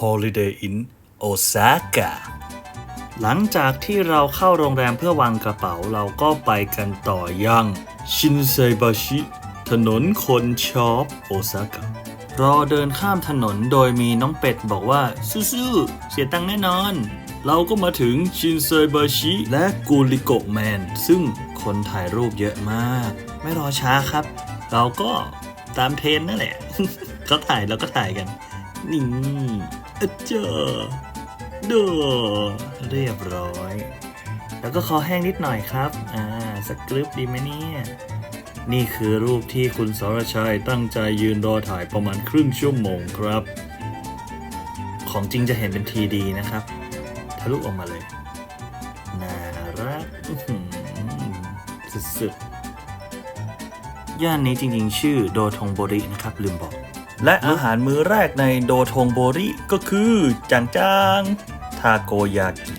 Holiday Inn Osaka หลังจากที่เราเข้าโรงแรมเพื่อวางกระเป๋าเราก็ไปกันต่อยังชินไซบาชิถนนคนชอบโอซาก้ารอเดินข้ามถนนโดยมีน้องเป็ดบอกว่าสู้ๆเสียตังค์แน่นอน เราก็มาถึงชินไซบาชิและกูริโกแมน ซึ่งคนถ่ายรูปเยอะมาก ไม่รอช้าครับ เราก็ตามเทรนด์นั่นแหละเขาถ่ายเราก็ถ่ายกันนี่ อะเจ้าเด้อเรียบร้อย แล้วก็คอแห้งนิดหน่อยครับ อ่าสกริปดีไหมเนี่ย นี่คือรูปที่คุณสรชัยตั้งใจยืนรอถ่ายประมาณครึ่งชั่วโมงครับ ของจริงจะเห็นเป็นทีดีนะครับ ทะลุออกมาเลย น่ารักสุดๆย่านนี้จริงๆ ชื่อโดทงโบรินะครับ ลืมบอก และอาหารมื้อแรกในโดทงโบริก็คือจางจางทาโกยากิ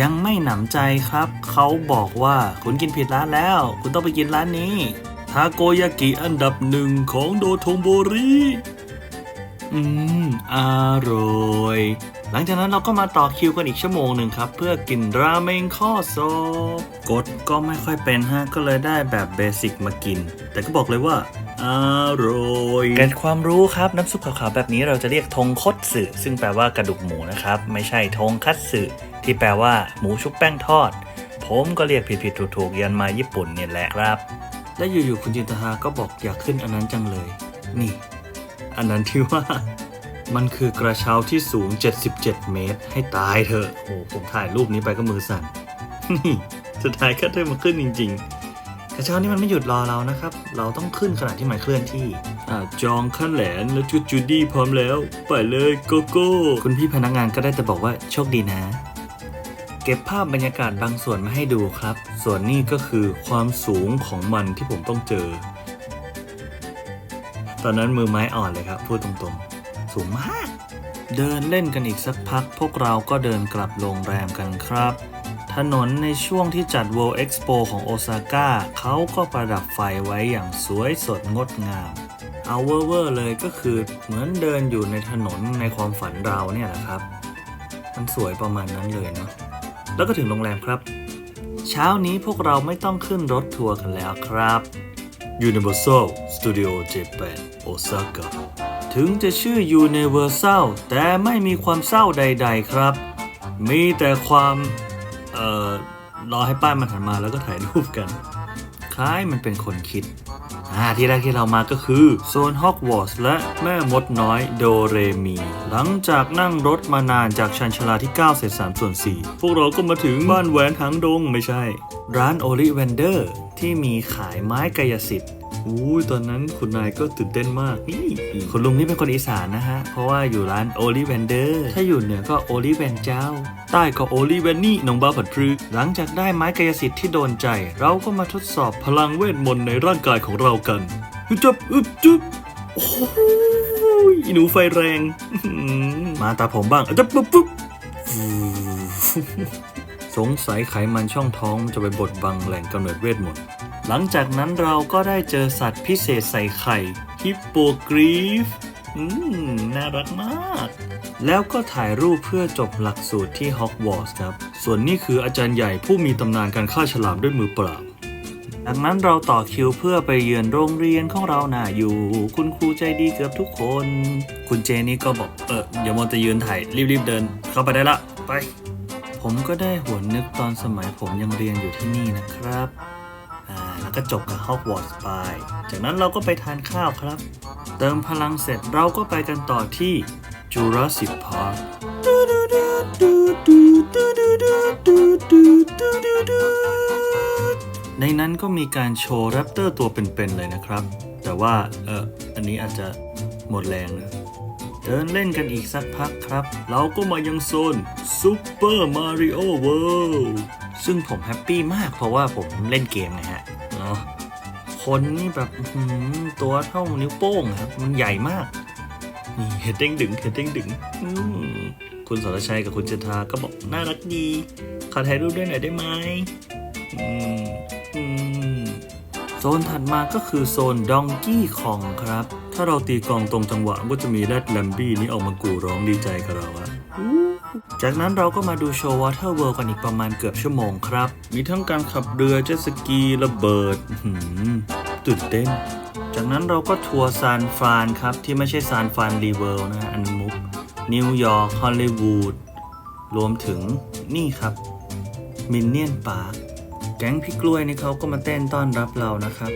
ยังไม่หนำใจครับ เขาบอกว่าคุณกินผิดร้านแล้ว คุณต้องไปกินร้านนี้ทาโกยากิอันดับหนึ่งของโดทงโบริอืม อร่อย หลังจากนั้นเราก็มาต่อคิวกันอีกชั่วโมงหนึ่งครับ เพื่อกินราเมงข้อซอบกดก็ไม่ค่อยเป็นฮะก็เลยได้แบบเบสิกมากิน แต่ก็บอกเลยว่า อร่อยเกร็ดความรู้ครับน้ำซุปขาวๆแบบนี้เราจะเรียกทงคตสึซึ่งแปลว่ากระดูกหมูนะครับ ไม่ใช่ทงคัตสึที่แปลว่าหมูชุบแป้งทอด ผมก็เรียกผิดๆถูกๆยันมาญี่ปุ่นเนี่ยแหละครับ และอยู่ๆคุณจินตหาก็บอกอยากขึ้นอันนั้นจังเลย นี่ อันนั้นที่ว่ามันคือกระเช้าที่สูง 77 เมตร ให้ตายเถอะ โอ้ผมถ่ายรูปนี้ไปก็มือสั่น นี่ สุดท้ายก็ได้มาขึ้นจริง ๆ กระเช้านี้มันไม่หยุดรอเรานะครับ เราต้องขึ้นขณะที่มันเคลื่อนที่ อ่าจองขั้นแหลนแล้วจุดจูดี้พร้อมแล้ว ไปเลยโกโก้ คุณพี่พนักงานก็ได้แต่บอกว่าโชคดีนะ เก็บภาพบรรยากาศบางส่วนมาให้ดูครับ ส่วนนี้ก็คือความสูงของมันที่ผมต้องเจอ ตอนนั้นมือไม้อ่อนเลยครับ พูดตรงๆ สูงมาก เดินเล่นกันอีกสักพัก พวกเราก็เดินกลับโรงแรมกันครับ ถนนในช่วงที่จัด World Expo ของโอซาก้าเขาก็ประดับไฟไว้อย่างสวยสดงดงาม เอาเวอร์เวอร์เลยก็คือเหมือนเดินอยู่ในถนนในความฝันเราเนี่ยแหละครับ มันสวยประมาณนั้นเลยเนาะแล้วก็ถึงโรงแรมครับ เช้านี้พวกเราไม่ต้องขึ้นรถทัวร์กันแล้วครับ Universal Studio Japan Osaka ถึงจะชื่อ Universal แต่ไม่มีความเศร้าใด ๆ ครับ มีแต่ความ เอ่อรอให้ป้ายมันหันมาแล้วก็ถ่ายรูปกัน คล้ายมันเป็นคนคิดอ่าที่แรกที่เรามาก็คือ โซนฮอกวอตส์และแม่มดน้อยโดเรมี หลังจากนั่งรถมานานจากชันชาลาที่ 9 เศษ3ส่วน 4 พวกเราก็มาถึงบ้านแหวนหางดงไม่ใช่ ร้านโอลิเวนเดอร์ที่มีขายไม้กายสิทธิ์ อู้ยตอนนั้นคุณนายก็ตื่นเต้นมากนี่คุณลุงนี่เป็นคนอีสานนะฮะ เพราะว่าอยู่ร้านโอลิเวนเดอร์ ถ้าอยู่เหนือก็โอลิเวนเจ้า ใต้ก็โอลิเวนนี่น้องบ้าผัดพรึก หลังจากได้ไม้กายสิทธิ์ที่โดนใจ เราก็มาทดสอบพลังเวทมนต์ในร่างกายของเรากันอึบจับอึบจุบโอ้ยอีหนูไฟแรงอื้อหือมาตาผมบ้างอะจับปุ๊บปุ๊บฟูสงสัยไขมันช่องท้องจะไปบดบังแหล่งกำเนิดเวทมนต์ หลังจากนั้นเราก็ได้เจอสัตว์พิเศษใส่ไข่ฮิปโปกรีฟอืม น่ารักมาก แล้วก็ถ่ายรูปเพื่อจบหลักสูตรที่ฮอกวอตส์ครับ ส่วนนี้คืออาจารย์ใหญ่ผู้มีตำนานการฆ่าฉลามด้วยมือเปล่าดังนั้นเราต่อคิวเพื่อไปเยือนโรงเรียนของเราหน่ะอยู่ คุณครูใจดีเกือบทุกคน คุณเจนี่ก็บอก เอออย่ามัวแต่ยืนถ่ายรีบๆเดิน เข้าไปได้ละ ไป ผมก็ได้หวนนึกตอนสมัยผมยังเรียนอยู่ที่นี่นะครับ แล้วก็จบกับฮอกวอตส์ไป จากนั้นเราก็ไปทานข้าวครับ เติมพลังเสร็จเราก็ไปกันต่อที่ Jurassic Park ในนั้นก็มีการโชว์แรปเตอร์ตัวเป็นๆเลยนะครับ แต่ว่าเอออันนี้อาจจะหมดแรงนะเดินเล่นกันอีกสักพักครับ เราก็มายังโซน Super Mario World ซึ่งผมแฮปปี้มากเพราะว่าผมเล่นเกมนะฮะ นาะคนนี่แบบตัวเท่านิ้วโป้งครับ มันใหญ่มาก นี่เห็ดเด้งดึงเห็ดเด้งดึงคุณสรชัยกับคุณเจนทาก็บอกน่ารักดีขอถ่ายรูปด้วยหน่อยได้ไหมโซนถัดมาก็คือโซนดองกี้คองครับถถ้าเราตีกลองตรงจังหวะก็จะมีแรดแลมบี้นี้ออกมากู่ร้องดีใจกับเราอะ จากนั้นเราก็มาดูโชว์วอเตอร์เวิล์กันอีกประมาณเกือบชั่วโมงครับ มีทั้งการขับเรือเจ็ตสกีระเบิดหือตื่นเต้น จากนั้นเราก็ทัวร์ซานฟรานครับ ที่ไม่ใช่ซานฟรานรีเวิลด์นะฮะอันมุกนิวยอร์กฮอลลีวูดรวมถึงนี่ครับมินเนี่ยนปาร์คแก๊งพี่กล้วยนี่เขาก็มาเต้นต้อนรับเรานะครับ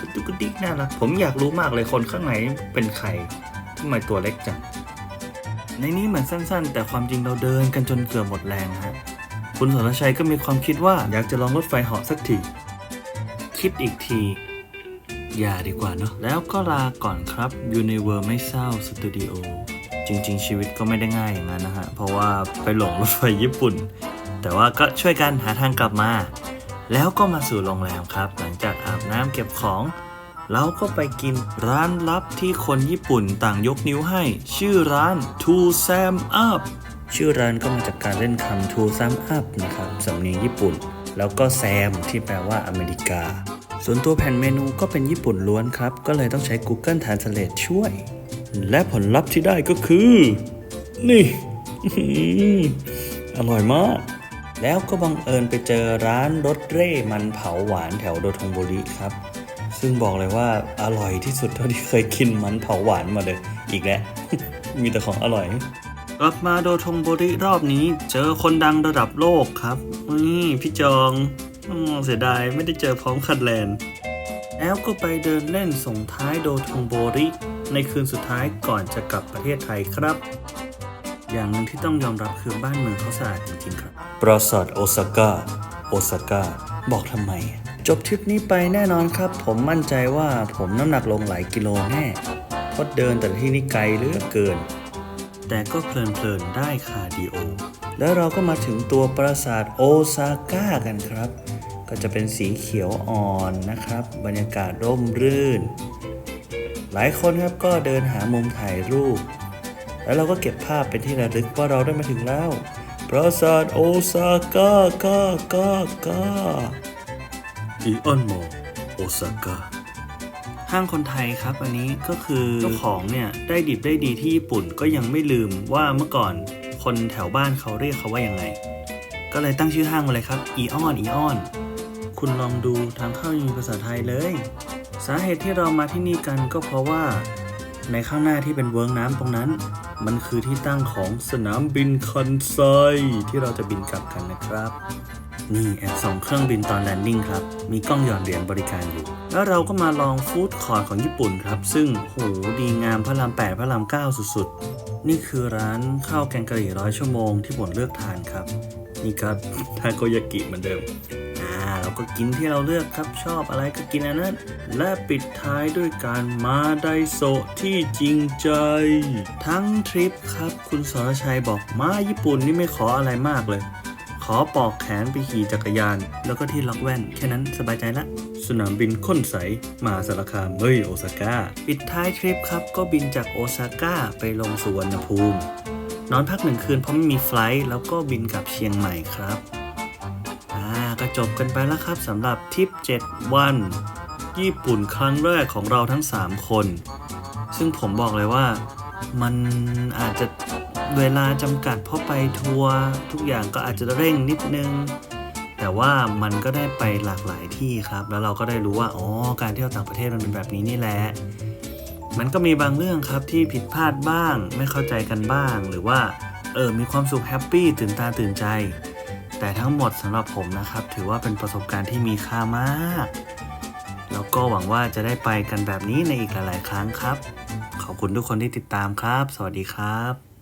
กระดุกกระดิกน่ารักผมอยากรู้มากเลยคนข้างในเป็นใครทำไมตัวเล็กจัง ในนี้เหมือนสั้นๆ แต่ความจริงเราเดินกันจนเกือบหมดแรงฮะคุณสรชัยก็มีความคิดว่าอยากจะลองรถไฟเหาะสักที คิดอีกที อย่าดีกว่าเนาะแล้วก็ลาก่อนครับ Universe ไม่เศร้าสตูดิโอจริง ๆ ชีวิตก็ไม่ได้ง่ายอย่างนั้นนะฮะ เพราะว่าไปหลงรถไฟญี่ปุ่น แต่ว่าก็ช่วยกันหาทางกลับมา แล้วก็มาสู่โรงแรมครับ หลังจากอาบน้ำเก็บของ เราก็ไปกินร้านลับที่คนญี่ปุ่นต่างยกนิ้วให้ ชื่อร้าน To Sam Up ชื่อร้านก็มาจากการเล่นคำ To Sam Up นะครับสำเนียงญี่ปุ่น แล้วก็แซมที่แปลว่าอเมริกา ส่วนตัวแผ่นเมนูก็เป็นญี่ปุ่นล้วนครับ ก็เลยต้องใช้ Google Translate ช่วย และผลลัพธ์ที่ได้ก็คือ นี่อื้อหืออร่อยมาก แล้วก็บังเอิญไปเจอร้านรสเร่มันเผาหวานแถวโดทงบุรีครับ ซึ่งบอกเลยว่าอร่อยที่สุดเท่าที่เคยกินมันเผาหวานมาเลย อีกแล้ว มีแต่ของอร่อย กลับมาโดทงบุรีรอบนี้ เจอคนดังระดับโลกครับนี่พี่จองเสียดายไม่ได้เจอพร้อมคัดแลนด์แล้วก็ไปเดินเล่นส่งท้ายโดทงโบริ ในคืนสุดท้ายก่อนจะกลับประเทศไทยครับ อย่างหนึ่งที่ต้องยอมรับคือบ้านเมืองเขาสะอาดจริงๆครับ ปราสาทโอซาก้า โอซาก้า บอกทำไม จบทริปนี้ไปแน่นอนครับ ผมมั่นใจว่าผมน้ำหนักลงหลายกิโลแน่เพราะเดินแต่ที่นี่ไกลเหลือเกิน แต่ก็เพลินๆได้คาร์ดิโอ แล้วเราก็มาถึงตัวปราสาทโอซาก้ากันครับ ก็จะเป็นสีเขียวอ่อนนะครับ บรรยากาศร่มรื่น หลายคนครับก็เดินหามุมถ่ายรูป แล้วเราก็เก็บภาพเป็นที่ระลึกว่าเราได้มาถึงแล้ว ปราสาทโอซาก้าก้าก้าก้า อีออนโมโอซาก้าห้างคนไทยครับอันนี้ก็คือเจ้าของเนี่ยได้ดิบได้ดีที่ญี่ปุ่นก็ยังไม่ลืมว่าเมื่อก่อนคนแถวบ้านเขาเรียกเขาว่ายังไง ก็เลยตั้งชื่อห้างมาเลยครับอีออนอีออนคุณลองดูทางเข้ายังมีภาษาไทยเลย สาเหตุที่เรามาที่นี่กันก็เพราะว่า ในข้างหน้าที่เป็นเวิร์กน้ำตรงนั้น มันคือที่ตั้งของสนามบินคันไซที่เราจะบินกลับกันนะครับ นี่แอบส่องเครื่องบินตอนแลนดิ้งครับ มีกล้องหยอดเหรียญบริการอยู่ แล้วเราก็มาลองฟู้ดคอร์ทของญี่ปุ่นครับ ซึ่งโหดีงามพระราม8พระราม9 สุดๆ นี่คือร้านข้าวแกงกะหรี่ร้อยชั่วโมงที่ผมเลือกทานครับ นี่ก็ทาโกยากิเหมือนเดิมอ่าเราก็กินที่เราเลือกครับชอบอะไรก็กินอันนั้น และปิดท้ายด้วยการมาไดโซที่จริงใจ ทั้งทริปครับ คุณสรชัยบอกมาญี่ปุ่นนี่ไม่ขออะไรมากเลย ขอปอกแขนไปขี่จักรยาน แล้วก็ที่ล็อกแว่น แค่นั้นสบายใจละ สนามบินค้นใสมาสารคามเฮ้ยโอซาก้า ปิดท้ายทริปครับ ก็บินจากโอซาก้าไปลงสุวรรณภูมิ นอนพักหนึ่งคืนเพราะไม่มีไฟลท์แล้วก็บินกลับเชียงใหม่ครับอ่าก็จบกันไปแล้วครับสำหรับทริป 7 วัน ญี่ปุ่นครั้งแรกของเราทั้ง 3 คน ซึ่งผมบอกเลยว่ามันอาจจะ เวลาจำกัดเพราะไปทัวร์ทุกอย่างก็อาจจะเร่งนิดนึง แต่ว่ามันก็ได้ไปหลากหลายที่ครับ แล้วเราก็ได้รู้ว่าอ๋อการเที่ยวต่างประเทศมันเป็นแบบนี้นี่แหละมันก็มีบางเรื่องครับที่ผิดพลาดบ้าง ไม่เข้าใจกันบ้าง หรือว่าเออมีความสุขแฮปปี้ตื่นตาตื่นใจ แต่ทั้งหมดสำหรับผมนะครับ ถือว่าเป็นประสบการณ์ที่มีค่ามาก แล้วก็หวังว่าจะได้ไปกันแบบนี้ในอีกหลาย ๆ ครั้งครับ ขอบคุณทุกคนที่ติดตามครับ สวัสดีครับ